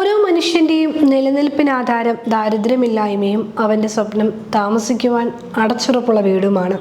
ഓരോ മനുഷ്യന്റെയും നിലനിൽപ്പിനാധാരം ദാരിദ്ര്യമില്ലായ്മയും അവന്റെ സ്വപ്നം താമസിക്കുവാൻ അടച്ചുറപ്പുള്ള വീടുമാണ്.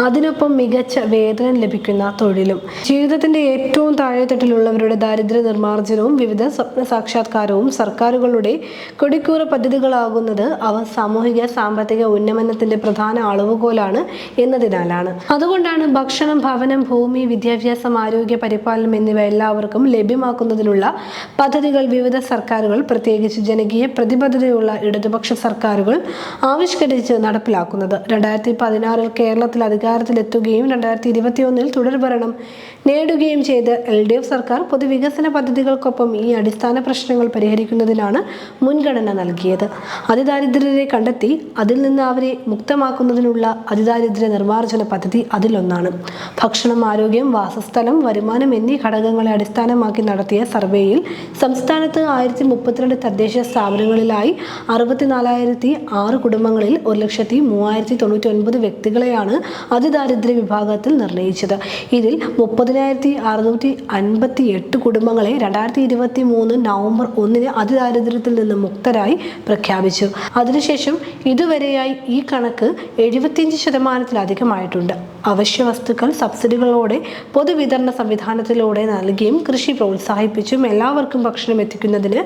അതിനൊപ്പം മികച്ച വേതനം ലഭിക്കുന്ന തൊഴിലും. ജീവിതത്തിന്റെ ഏറ്റവും താഴെത്തട്ടിലുള്ളവരുടെ ദാരിദ്ര്യ നിർമ്മാർജനവും വിവിധ സ്വപ്ന സാക്ഷാത്കാരവും സർക്കാരുകളുടെ കൊടിക്കൂറ പദ്ധതികളാകുന്നത് അവ സാമൂഹിക സാമ്പത്തിക ഉന്നമനത്തിന്റെ പ്രധാന അളവുകോലാണ് എന്നതിനാലാണ്. അതുകൊണ്ടാണ് ഭക്ഷണം ഭവനം ഭൂമി വിദ്യാഭ്യാസം ആരോഗ്യ പരിപാലനം എന്നിവ എല്ലാവർക്കും ലഭ്യമാക്കുന്നതിനുള്ള പദ്ധതികൾ വിവിധ സർക്കാരുകൾ പ്രത്യേകിച്ച് ജനകീയ പ്രതിബദ്ധതയുള്ള ഇടതുപക്ഷ സർക്കാരുകൾ ആവിഷ്കരിച്ച് നടപ്പിലാക്കുന്നത്. രണ്ടായിരത്തി പതിനാറിൽ കേരളത്തിൽ അധികാരത്തിലെത്തുകയും രണ്ടായിരത്തി ഇരുപത്തിയൊന്നിൽ തുടർഭരണം നേടുകയും ചെയ്ത എൽ ഡി എഫ് സർക്കാർ പൊതുവികസന പദ്ധതികൾക്കൊപ്പം ഈ അടിസ്ഥാന പ്രശ്നങ്ങൾ പരിഹരിക്കുന്നതിനാണ് മുൻഗണന നൽകിയത്. അതിദാരിദ്ര്യരെ കണ്ടെത്തി അതിൽ നിന്ന് അവരെ മുക്തമാക്കുന്നതിനുള്ള അതിദാരിദ്ര്യ നിർമ്മാർജന പദ്ധതി അതിലൊന്നാണ്. ഭക്ഷണം ആരോഗ്യം വാസസ്ഥലം വരുമാനം എന്നീ ഘടകങ്ങളെ അടിസ്ഥാനമാക്കി നടത്തിയ സർവേയിൽ സംസ്ഥാനത്ത് ആയിരത്തി മുപ്പത്തിരണ്ട് തദ്ദേശ സ്ഥാപനങ്ങളിലായി അറുപത്തിനാലായിരത്തി ആറ് കുടുംബങ്ങളിൽ ഒരു ലക്ഷത്തി മൂവായിരത്തി തൊണ്ണൂറ്റി ഒൻപത് വ്യക്തികളെയാണ് അതിദാരിദ്ര്യ വിഭാഗത്തിൽ നിർണയിച്ചത്. ഇതിൽ മുപ്പതിനായിരത്തി അറുന്നൂറ്റി അൻപത്തി എട്ട് കുടുംബങ്ങളെ രണ്ടായിരത്തി ഇരുപത്തി മൂന്ന് നവംബർ ഒന്നിന് അതിദാരിദ്ര്യത്തിൽ നിന്ന് മുക്തരായി പ്രഖ്യാപിച്ചു. അതിനുശേഷം ഇതുവരെയായി ഈ കണക്ക് എഴുപത്തിയഞ്ച് ശതമാനത്തിലധികമായിട്ടുണ്ട്. അവശ്യ വസ്തുക്കൾ സബ്സിഡികളോടെ പൊതുവിതരണ സംവിധാനത്തിലൂടെ നൽകിയും കൃഷി പ്രോത്സാഹിപ്പിച്ചും എല്ലാവർക്കും ഭക്ഷണം എത്തിക്കുന്നതിന്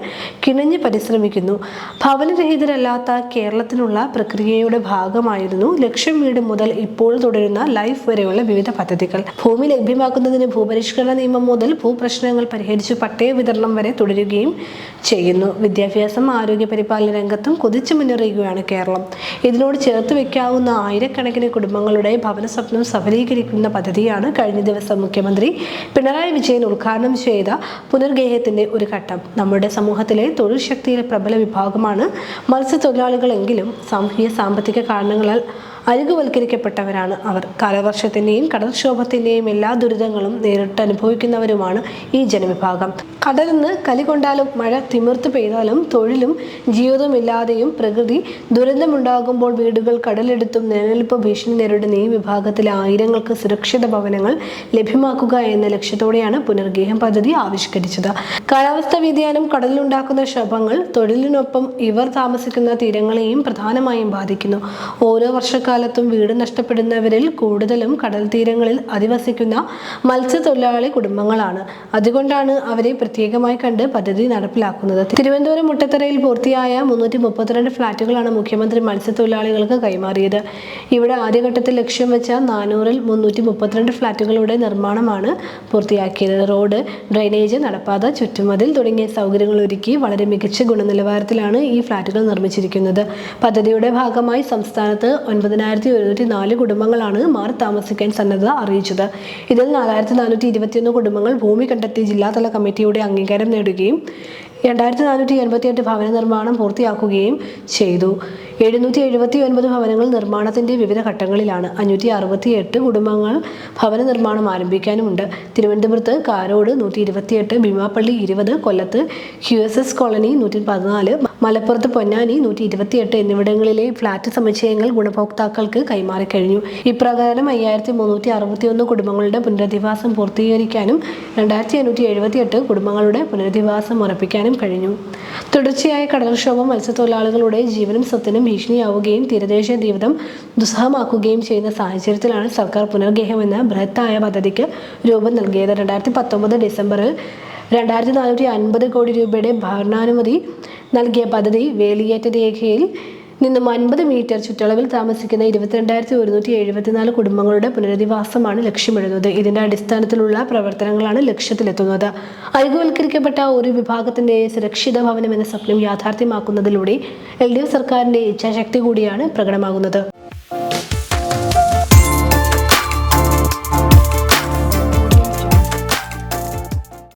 കിണഞ്ഞ് പരിശ്രമിക്കുന്നു. ഭവനരഹിതരല്ലാത്ത കേരളത്തിനുള്ള പ്രക്രിയയുടെ ഭാഗമായിരുന്നു ലക്ഷ്യം വീട് മുതൽ ഇപ്പോൾ തുടരുന്ന ലൈഫ് വരെയുള്ള വിവിധ പദ്ധതികൾ. ഭൂമി ലഭ്യമാക്കുന്നതിന് ഭൂപരിഷ്കരണ നിയമം മുതൽ ഭൂപ്രശ്നങ്ങൾ പരിഹരിച്ച് പട്ടയ വിതരണം വരെ തുടരുകയും ചെയ്യുന്നു. വിദ്യാഭ്യാസം ആരോഗ്യ പരിപാലന രംഗത്തും കുതിച്ചു മുന്നേറുകയാണ് കേരളം. ഇതിനോട് ചേർത്ത് വെക്കാവുന്ന ആയിരക്കണക്കിന് കുടുംബങ്ങളുടെ ഭവന സ്വപ്നം സഫലീകരിക്കുന്ന പദ്ധതിയാണ് കഴിഞ്ഞ ദിവസം മുഖ്യമന്ത്രി പിണറായി വിജയൻ ഉദ്ഘാടനം ചെയ്ത പുനർഗേഹത്തിന്റെ ഒരു ഘട്ടം. നമ്മുടെ സമൂഹത്തിലെ തൊഴിൽ ശക്തിയിലെ പ്രബല വിഭാഗമാണ് മത്സ്യത്തൊഴിലാളികളെങ്കിലും സാമൂഹിക സാമ്പത്തിക കാരണങ്ങളാൽ അരികുവൽക്കരിക്കപ്പെട്ടവരാണ് അവർ. കാലവർഷത്തിന്റെയും കടൽക്ഷോഭത്തിന്റെയും എല്ലാ ദുരിതങ്ങളും നേരിട്ട് അനുഭവിക്കുന്നവരുമാണ് ഈ ജനവിഭാഗം. കടലിന്ന് കലി കൊണ്ടാലും മഴ തിമിർത്ത് പെയ്താലും തൊഴിലും ജീവിതമില്ലാതെയും പ്രകൃതി ദുരന്തമുണ്ടാകുമ്പോൾ വീടുകൾ കടലെടുത്തും നിലനിൽപ്പ് ഭീഷണി നേരിടുന്ന ഈ വിഭാഗത്തിലെ ആയിരങ്ങൾക്ക് സുരക്ഷിത ഭവനങ്ങൾ ലഭ്യമാക്കുക എന്ന ലക്ഷ്യത്തോടെയാണ് പുനർഗേഹം പദ്ധതി ആവിഷ്കരിച്ചത്. കാലാവസ്ഥാ വ്യതിയാനം കടലിലുണ്ടാക്കുന്ന ശവങ്ങൾ തൊഴിലിനൊപ്പം ഇവർ താമസിക്കുന്ന തീരങ്ങളെയും പ്രധാനമായും ബാധിക്കുന്നു. ഓരോ വർഷക്കാലത്തും വീട് നഷ്ടപ്പെടുന്നവരിൽ കൂടുതലും കടൽ തീരങ്ങളിൽ അധിവസിക്കുന്ന മത്സ്യത്തൊഴിലാളി കുടുംബങ്ങളാണ്. അതുകൊണ്ടാണ് അവരെ പ്രത്യേകമായി കണ്ട് പദ്ധതി നടപ്പിലാക്കുന്നത്. തിരുവനന്തപുരം മുട്ടത്തറയിൽ പൂർത്തിയായ മുന്നൂറ്റി മുപ്പത്തിരണ്ട് ഫ്ളാറ്റുകളാണ് മുഖ്യമന്ത്രി മത്സ്യത്തൊഴിലാളികൾക്ക് കൈമാറിയത്. ഇവിടെ ആദ്യഘട്ടത്തിൽ ലക്ഷ്യം വെച്ച നാനൂറിൽ മുന്നൂറ്റി മുപ്പത്തിരണ്ട് ഫ്ളാറ്റുകളുടെ നിർമ്മാണമാണ് പൂർത്തിയാക്കിയത്. റോഡ് ഡ്രെയിനേജ് നടപ്പാത ചുറ്റുമതിൽ തുടങ്ങിയ സൗകര്യങ്ങൾ ഒരുക്കി വളരെ മികച്ച ഗുണനിലവാരത്തിലാണ് ഈ ഫ്ളാറ്റുകൾ നിർമ്മിച്ചിരിക്കുന്നത്. പദ്ധതിയുടെ ഭാഗമായി സംസ്ഥാനത്ത് ഒൻപതിനായിരത്തി ഒരുന്നൂറ്റി നാല് കുടുംബങ്ങളാണ് മാറി താമസിക്കാൻ സന്നദ്ധത അറിയിച്ചത്. ഇതിൽ നാലായിരത്തി നാനൂറ്റി ഇരുപത്തിയൊന്ന് കുടുംബങ്ങൾ ഭൂമി കണ്ടെത്തി ജില്ലാതല കമ്മിറ്റിയുടെ അംഗീകാരം നേടുകയും രണ്ടായിരത്തി നാനൂറ്റി എൺപത്തിയെട്ട് ഭവന നിർമ്മാണം പൂർത്തിയാക്കുകയും ചെയ്തു. എഴുന്നൂറ്റി എഴുപത്തി ഒൻപത് ഭവനങ്ങൾ നിർമ്മാണത്തിന്റെ വിവിധ ഘട്ടങ്ങളിലാണ് അഞ്ഞൂറ്റി അറുപത്തി എട്ട് കുടുംബങ്ങൾ ഭവന നിർമ്മാണം ആരംഭിക്കാനുമുണ്ട്. തിരുവനന്തപുരത്ത് കാരോട് നൂറ്റി ഇരുപത്തിയെട്ട് ഭീമാപ്പള്ളി ഇരുപത് കൊല്ലത്ത് ക്യു എസ് എസ് കോളനി നൂറ്റി പതിനാല് മലപ്പുറത്ത് പൊന്നാനി നൂറ്റി ഇരുപത്തിയെട്ട് എന്നിവിടങ്ങളിലെ ഫ്ളാറ്റ് സമുച്ചയങ്ങൾ ഗുണഭോക്താക്കൾക്ക് കൈമാറി കഴിഞ്ഞു. ഇപ്രകാരം അയ്യായിരത്തി മുന്നൂറ്റി അറുപത്തി ഒന്ന് കുടുംബങ്ങളുടെ പുനരധിവാസം പൂർത്തീകരിക്കാനും രണ്ടായിരത്തി എണ്ണൂറ്റി എഴുപത്തി എട്ട് കുടുംബങ്ങളുടെ പുനരധിവാസം ഉറപ്പിക്കാനും കഴിഞ്ഞു. തുടർച്ചയായ കടൽക്ഷോഭം മത്സ്യത്തൊഴിലാളികളുടെ ജീവനും സ്വത്തിനും ഭീഷണിയാവുകയും തീരദേശ ജീവിതം ദുസ്സഹമാക്കുകയും ചെയ്യുന്ന സാഹചര്യത്തിലാണ് സർക്കാർ പുനർഗേഹം എന്ന ബൃഹത്തായ പദ്ധതിക്ക് രൂപം നൽകിയത് രണ്ടായിരത്തി പത്തൊമ്പത് ഡിസംബറിൽ രണ്ടായിരത്തി നാനൂറ്റി അൻപത് കോടി രൂപയുടെ ഭരണാനുമതി നൽകിയ പദ്ധതി വേലിയേറ്റ രേഖയിൽ നിന്നും അൻപത് മീറ്റർ ചുറ്റളവിൽ താമസിക്കുന്ന ഇരുപത്തിരണ്ടായിരത്തി ഒരുന്നൂറ്റി എഴുപത്തിനാല് കുടുംബങ്ങളുടെ പുനരധിവാസമാണ് ലക്ഷ്യമിടുന്നത്. ഇതിന്റെ അടിസ്ഥാനത്തിലുള്ള പ്രവർത്തനങ്ങളാണ് ലക്ഷ്യത്തിലെത്തുന്നത്. ഐകവൽക്കരിക്കപ്പെട്ട ഒരു വിഭാഗത്തിന്റെ സുരക്ഷിത ഭവനം എന്ന സ്വപ്നം യാഥാർത്ഥ്യമാക്കുന്നതിലൂടെ എൽ ഡി എഫ് സർക്കാരിന്റെ ഇച്ഛാശക്തി കൂടിയാണ് പ്രകടമാകുന്നത്.